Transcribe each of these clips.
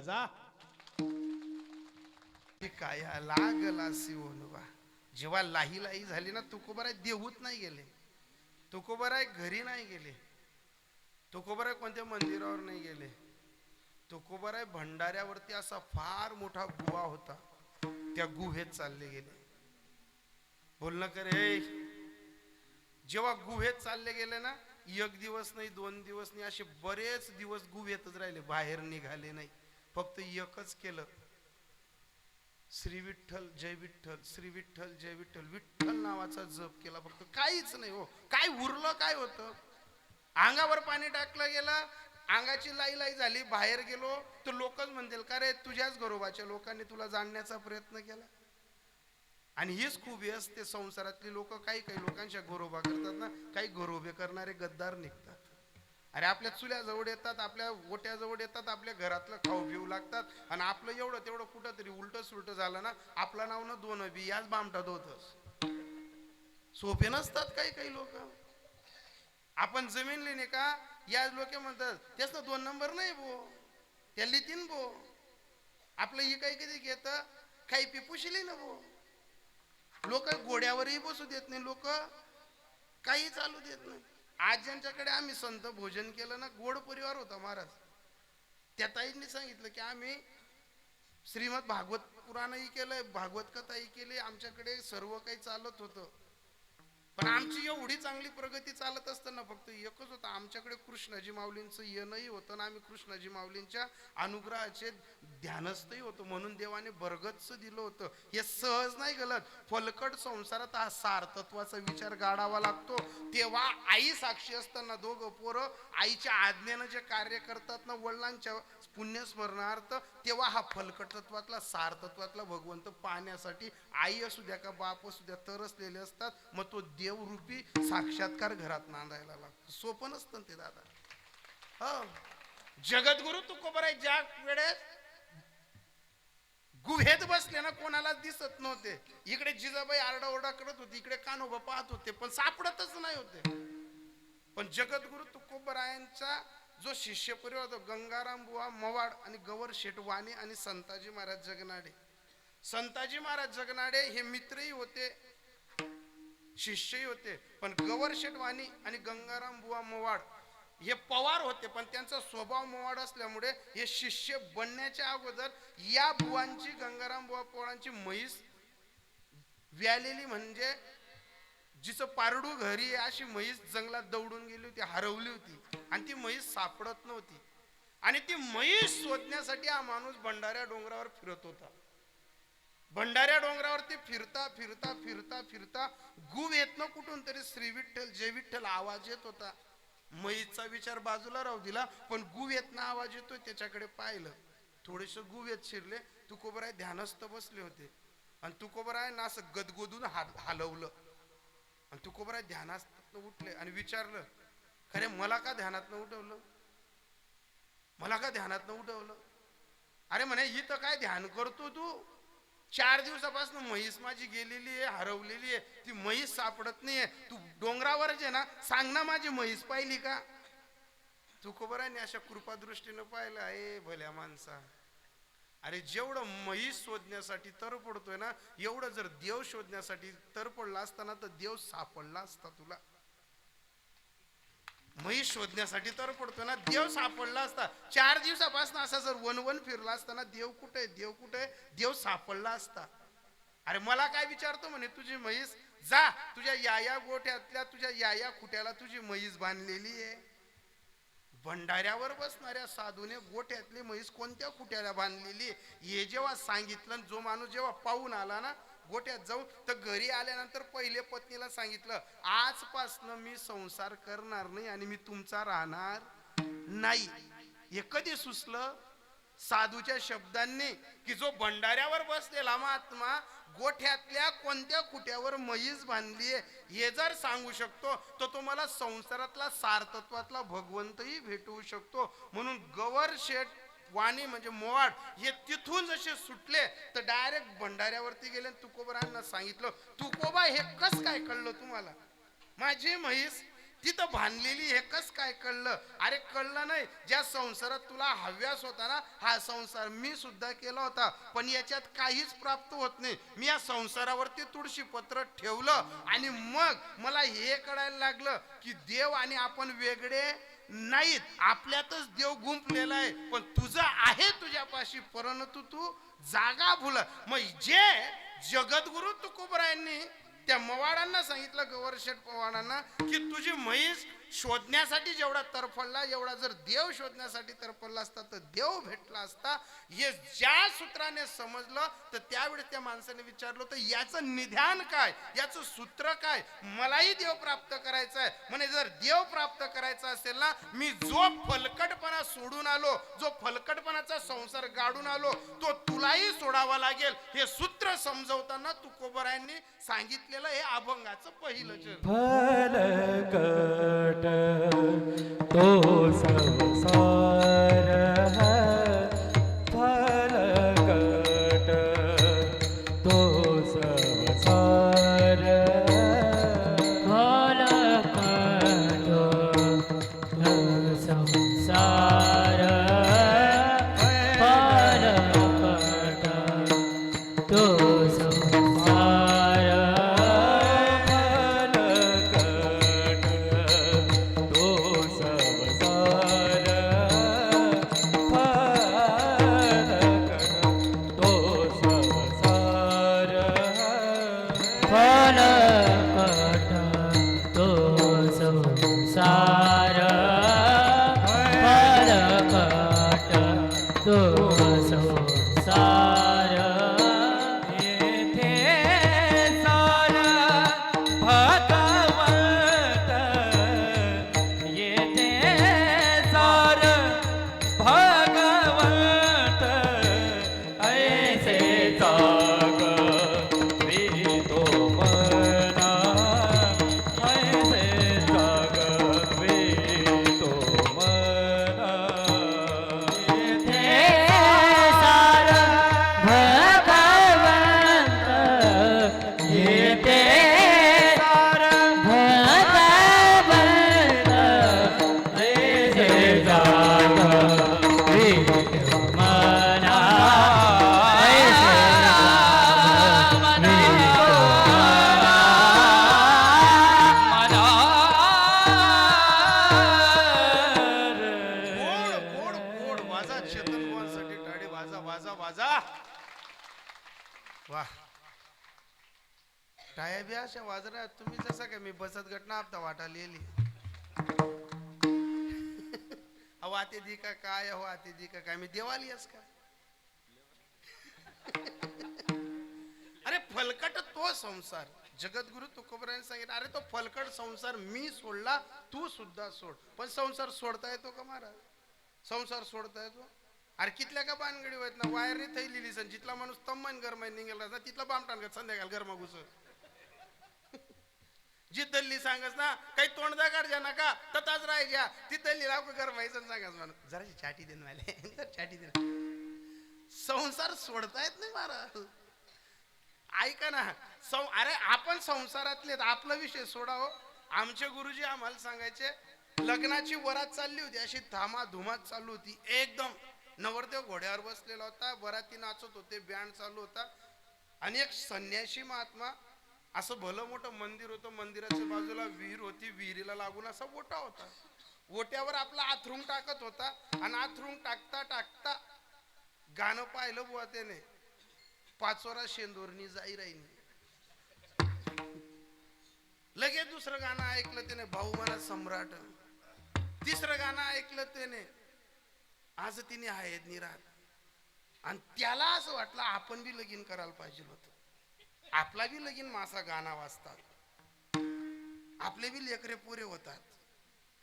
माझा? काय लागला शिवनुबा जेव्हा लाही लाही झाली ना तुकोबराय देहूत नाही गेले. तुकोबराय घरी नाही गेले. तुकोबराय कोणत्या मंदिरावर नाही गेले. तुकोबराय भंडाऱ्यावरती असा फार मोठा गुहा होता. त्या गुहेत चालले गेले. बोलणं करे. जेव्हा गुहेत चालले गेले ना एक दिवस नाही दोन दिवस नाही असे बरेच दिवस गुहेतच राहिले. बाहेर निघाले नाही. फक्त एकच केलं. श्री विठ्ठल जय विठ्ठल श्री विठ्ठल जय विठ्ठल. विठ्ठल नावाचा जप केला फक्त. काहीच नाही हो. काय उरलं काय होतं? अंगावर पाणी टाकलं गेलं. अंगाची लाई लाई झाली. बाहेर गेलो. तर लोकच म्हणतील का रे तुझ्याच गरोबाच्या लोकांनी तुला जाणण्याचा प्रयत्न केला? आणि हीच खूबी असते संसारातली लोक. काही काही लोकांच्या घरोबा करतात ना. काही घरोबे करणारे गद्दार निघतात. अरे आपल्या चुल्याजवळ येतात आपल्या ओट्याजवळ येतात आपल्या घरातलं खाऊ पिऊ लागतात. आणि आपलं एवढं तेवढं कुठं तरी उलट सुलट झालं ना आपलं नाव ना दोन बी याच बामटात होतच सोपे नसतात काही काही लोक. आपण जमीन लिहिणे का? याच लोक म्हणतात त्याच ना दोन नंबर नाही भो त्या लिहितीन भो. आपलं ही काही कधी घेत? काही पिपुशिली ना भो. लोक घोड्यावरही बसू देत नाही लोक काही चालू देत नाही. आज ज्यांच्याकडे आम्ही संत भोजन केलं ना गोड परिवार होता महाराज. त्या ताईंनी सांगितलं की आम्ही श्रीमद भागवत पुराणही केलंय भागवत कथाही केली आमच्याकडे सर्व काही चालत होतं. पण आमची एवढी चांगली प्रगती चालत असताना फक्त एकच होतं. आमच्याकडे कृष्णाजी माऊलींचं येणंही होतं ना आम्ही कृष्णाजी माऊलींच्या अनुग्रहाचे ध्यानस्थही होतो. म्हणून देवाने बरगतच दिलं होतं. हे सहज नाही गलत. फलकट संसारात हा सार्थत्वाचा विचार गाडावा लागतो. तेव्हा आई साक्षी असताना दोघं पोरं आईच्या आज्ञेनं जे कार्य करतात ना वडिलांच्या पुण्यस्मरणार्थ तेव्हा हा फलकट तत्वातला सारतत्वातला भगवंत पाहण्यासाठी आई असू द्या का बाप असू द्या तरसलेले असतात. मग तो देवरूपी साक्षात्कार घरात नांदायला लागतो. सोपं नसतं ते दादा. हो. जगद्गुरु तुकोबराय आहे ज्या वेळेस गुहेत बसले ना कोणाला दिसत नव्हते. इकडे जिजाबाई आरडाओरडा करत होती इकडे कानोबा पाहत होते पण सापडतच नाही होते. पण जगद्गुरु तुकोबरायांचा जो शिष्य परिवार होता गंगाराम बुवा मवाड आणि गवर शेठ वाणी आणि संताजी महाराज जगनाडे. संताजी महाराज जगनाडे हे मित्रही होते शिष्यही होते पण गवर शेठ वाणी आणि गंगाराम बुवा मवाड हे पवार होते पण त्यांचा स्वभाव मवाड असल्यामुळे हे शिष्य बनण्याच्या अगोदर या बुवांची गंगाराम बुवा पवारांची म्हैस व्यालेली म्हणजे जिचं पारडू घरी अशी म्हैस जंगलात दौडून गेली होती हरवली होती आणि ती म्हैस सापडत नव्हती. आणि ती म्हैस शोधण्यासाठी हा माणूस भंडाऱ्या डोंगरावर फिरत होता. भंडाऱ्या डोंगरावरती फिरता फिरता फिरता फिरता गुव येत न कुठून तरी श्री विठ्ठल जय विठ्ठल आवाज येत होता. मईचा विचार बाजूला राहू दिला पण गुव येत ना आवाज येतोय त्याच्याकडे पाहिलं. थोडेस गुव येत शिरले तुकोबराय ध्यानस्थ बसले होते. आणि तुकोबराय ना असं गदगदून हात हलवलं. आणि तुकोबराय ध्यानात उठले आणि विचारलं खरे मला का ध्यानातनं उठवलं? मला का ध्यानातनं उठवलं? अरे म्हणे इथं काय ध्यान करतो तू? चार दिवसापासून म्हैस माझी गेलेली आहे हरवलेली आहे. ती म्हैस सापडत नाहीये. तू डोंगरावर जे ना सांग ना माझी म्हैस पाहिली का? तुकोबराने अशा कृपादृष्टीनं पाहिलं आहे भल्या माणसा अरे जेवढं मही शोधण्यासाठी तर पडतोय ना एवढं जर देव शोधण्यासाठी तर पडला असताना तर देव सापडला असता तुला. मही शोधण्यासाठी तर पडतोय ना देव सापडला असता. चार दिवसापासून असा जर वन वन फिरला असताना देव कुठे देव कुठे देव सापडला असता. अरे मला काय विचारतो म्हणे तुझी म्हैस? जा तुझ्या या या गोठ्यातल्या तुझ्या या या खुट्याला तुझी म्हैस बांधलेली आहे. भंडाऱ्यावर बसणाऱ्या साधूने गोठ्यातली म्हैस कोणत्या कुट्याला बांधलेली? हे जेव्हा सांगितलं जो माणूस जेव्हा पाहून आला ना गोठ्यात जाऊन तर घरी आल्यानंतर पहिले पत्नीला सांगितलं आजपासनं मी संसार करणार नाही आणि मी तुमचा राहणार नाही. हे कधी सुचलं? साधूच्या शब्दांनी की जो भंडाऱ्यावर बसलेला महात्मा गोठ्यातल्या कोणत्या कुट्यावर म्हैस बांधली आहे हे जर सांगू शकतो तर तो मला संसारातला सारतत्वातला भगवंतही भेटवू शकतो. म्हणून गवर शेठ वाणी म्हणजे मोवाड हे तिथून जसे सुटले तर डायरेक्ट भंडाऱ्यावरती गेले तुकोबरांना सांगितलं तुकोबा हे कस काय कळलं तुम्हाला? माझी म्हैस तिथं भांडलेली हे कस काय कळलं? अरे कळलं नाही. ज्या संसारात तुला हव्यास होता ना हा संसार मी सुद्धा केला होता. पण याच्यात काहीच प्राप्त होत नाही. मी या संसारावरती तुळशी पत्र ठेवलं आणि मग मला हे कळायला लागलं की देव आणि आपण वेगळे नाहीत. आपल्यातच देव गुंपलेला आहे. पण तुझं आहे तुझ्यापाशी परंतु तू जागा भुल मग जे जगद्गुरु तुकोबरायांनी त्या मवाडांना सांगितलं गवरशेठ पवारांना की तुझी म्हैस शोधण्यासाठी जेवढा तरफडला एवढा जर देव शोधण्यासाठी तरफडला असता तर देव भेटला असता. हे ज्या सूत्राने समजलं तर त्यावेळेस त्या माणसाने विचारलं तर याचं निधान काय? याचं सूत्र काय? मलाही देव प्राप्त करायचं आहे म्हणे जर देव प्राप्त करायचा असेल ना मी जो फलकटपणा सोडून आलो जो फलकटपणाचा संसार गाडून आलो तो तुलाही सोडावा लागेल. हे सूत्र समजवताना तुकोबरायांनी सांगितलेलं हे अभंगाचं पहिलं फलकट तो टाळ्या बी अशा वाजरा तुम्ही जसा काय मी बसत घटना आपता वाटा लिहिली अहो आते दी का काय अहो आते दी का काय मी देवाली अस का? अरे फलकट तो संसार. जगद्गुरु तुकोबराने सांगितलं अरे तो फलकट संसार मी सोडला तू सुद्धा सोड. पण संसार सोडता येतो का महाराज? संसार सोडता येतो अरे कितल्या का बानगडी होत ना वायर थैलेली सन जिथला माणूस तम्मान गरमाई निघेल ना तिथला बामटान संध्याकाळ गरमा घुसत जी दल्ली सांगस ना काही तोंडदा काढजा नका तताच राहायच्या ती दल्ली लाव व्हायचं सांगास म्हणून. जराशी छाटी देन मला. जरा छाटी संसार सोडता येत नाही महाराज. ऐका ना सं अरे आपण संसारातले आपला विषय सोडाव हो. आमचे गुरुजी आम्हाला सांगायचे लग्नाची वरात चालली होती अशी धामा धुमात चालू होती एकदम. नवरदेव घोड्यावर बसलेला होता वराती नाचत होते बँड चालू होता. आणि एक संन्याशी महात्मा असं भलं मोठं मंदिर होतं मंदिराच्या बाजूला विहीर होती विहिरीला लागून असा ओटा होता. ओट्यावर आपला आथरूम टाकत होता आणि आथरूम टाकता टाकता गाणं पाहिलं बुवा त्याने. पाचोरा शेंदोरनी जाई राहिनी लगेच दुसरं गाणं ऐकलं त्याने भाऊ मला सम्राट. तिसरं गाणं ऐकलं त्याने. आज तिने आहेत निरात. आणि त्याला असं वाटलं आपण बी लगीन करायला पाहिजे होतं. आपला बी लगीन मासा गाणा वाजतात. आपले बी लेकरे पुरे होतात.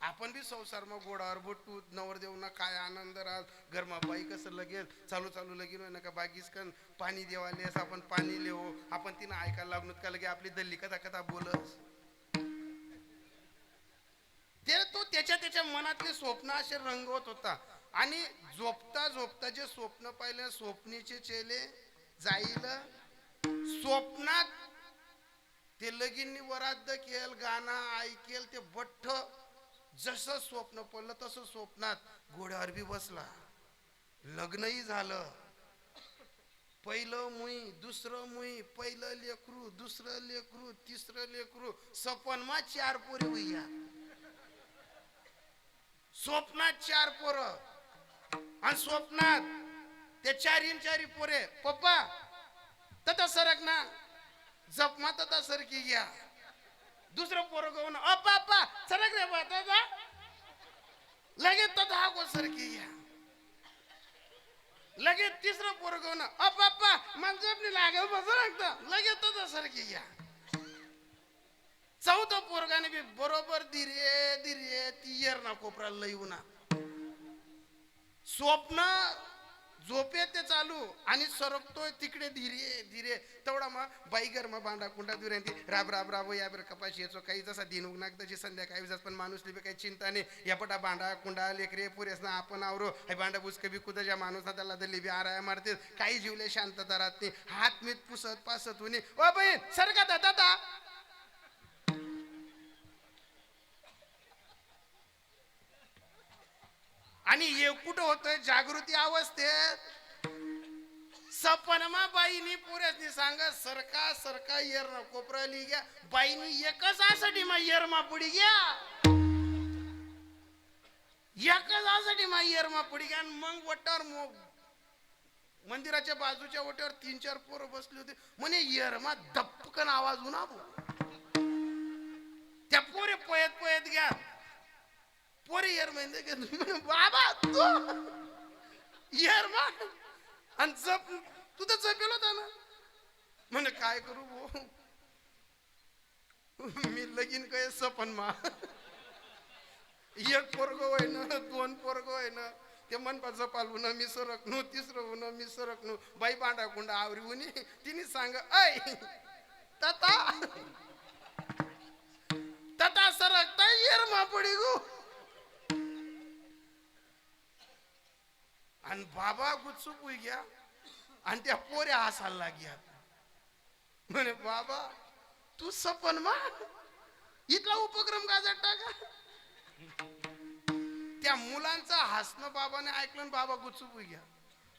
आपण बी संसार मग गोडावर बुटू नवरदेव ना काय आनंद राहत गरमाबाई कसं लगेच? चालू चालू लगीन होय ना का बागीस कन? पाणी देवालेस आपण पाणी लेवो. आपण तिनं ऐकायला लागलो का लगे आपली दल्ली कथा कथा बोलस? ते तो त्याच्या त्याच्या मनातले स्वप्न असे रंगवत होता. आणि झोपता झोपता जे स्वप्न पाहिले स्वप्नीचे चेले जाईल स्वप्नात ते लगीननी वराद्द केल गाणं ऐकेल ते बठ्ठ जसं स्वप्न पडलं तसं स्वप्नात घोड्यावर बी बसला. लग्नही झालं. पहिलं मुई दुसरं मुई पहिलं लेकरू दुसरं लेकरू तिसरं लेकरू सपनमा चार पोरे भैया स्वप्नात चार पोरं. आणि स्वप्नात ते चारीन चारी पोरे पप्पा तथा सरक ना. जपमा तथा सरकी घ्या दुसरं पोरं गहून अप्पा अप्पा सरक रे बा तथा लगेच तथा हा सरकी घ्या लगेच तिसरं पोरं गहून अप्पा अप्पा मला जपणी लागेल बस लागतं लगेच तथा सरकी घ्या चौथं पोरगाने बी बरोबर धीरे धीरे तियर ना कोपरा लईवना स्वप्न झोपे ते चालू आणि सरकतोय तिकडे धीरे धीरे. तेवढा मग बाईगर मग बांडा कुंडा दुरे राब राब राब या बरं कपाशी याचो काही जसा दिन उगनाक तशी संध्याकाळी जस पण माणूस लिबी काही चिंता नाही. या पटा बांडा कुंडा लेकरे पुरेस ना आपण आवरो. हे बांडा बुसक बी कुदा ज्या माणूस त्याला दल्ली लिबी आराया मारते. काही जीवले शांतता राहत नाही. हात मीत पुसत पासत होणे ओ बहीण सरका दादा आणि हे कुठं होतंय जागृती अवस्थेत. सपनमा बाईनी पुऱ्यातनी सांगा सरका सरका येर ना कोपराली घ्या बाईनी एकच आसाठी मा येरमा पुढी घ्या. एकच आसाठी मा येरमा पुढी घ्या. आणि मग वटावर मो मंदिराच्या बाजूच्या वटेवर तीन चार पोरं बसली होती. म्हणे येरमा दपकन आवाज उना त्या पोरे पयत पयत घ्या. पोरी येर म्हणजे की बाबा तू? येर मा? आणि जप तू तर जपेल होता ना म्हणे काय करू भो मी लगीन काय सपन मा। एक पोरग होय ना दोन पोरग होय ना ते मनपा जपाल ना मी सरकणू तिसरं होणं मी सरकणू बाई बांडा कुंडा आवरी उनी तिने सांग ऐ तता तता सरकता येर मा पडी गो। आणि बाबा गुचूक होई घ्या. आणि त्या पोऱ्या हसायला लाग्या म्हणे बाबा तू सपन मा इथला उपक्रम गाजत टाका. त्या मुलांचं हसणं बाबाने ऐकलं बाबा गुचूक होई घ्या.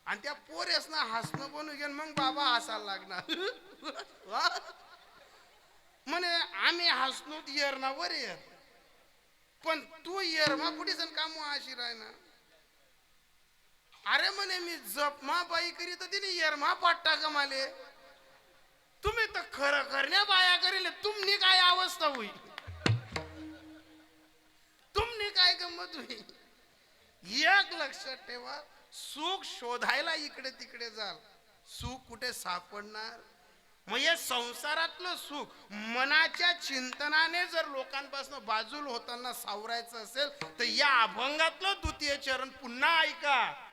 आणि त्या पोरेसनं हसणं बनू घ्या मग बाबा हसायला लागणार. म्हणे आम्ही हसणूत येरना वर येत. पण तू येरमा कुठे जण काम आशी राहणार. अरे म्हणे मी जपमा बाई करीत तिने येरमा पाट्टा कमाले तुम्ही तर खरं करण्या बाया करील तुमनी काय अवस्था होई? तुमनी काय गंमत होई? एक लक्षात ठेवा सुख शोधायला इकडे तिकडे जाल. सुख कुठे सापडणार? मग हे संसारातलं सुख मनाच्या चिंतनाने जर लोकांपासून बाजूल होताना सावरायचं असेल तर या अभंगातलं द्वितीय चरण पुन्हा ऐका.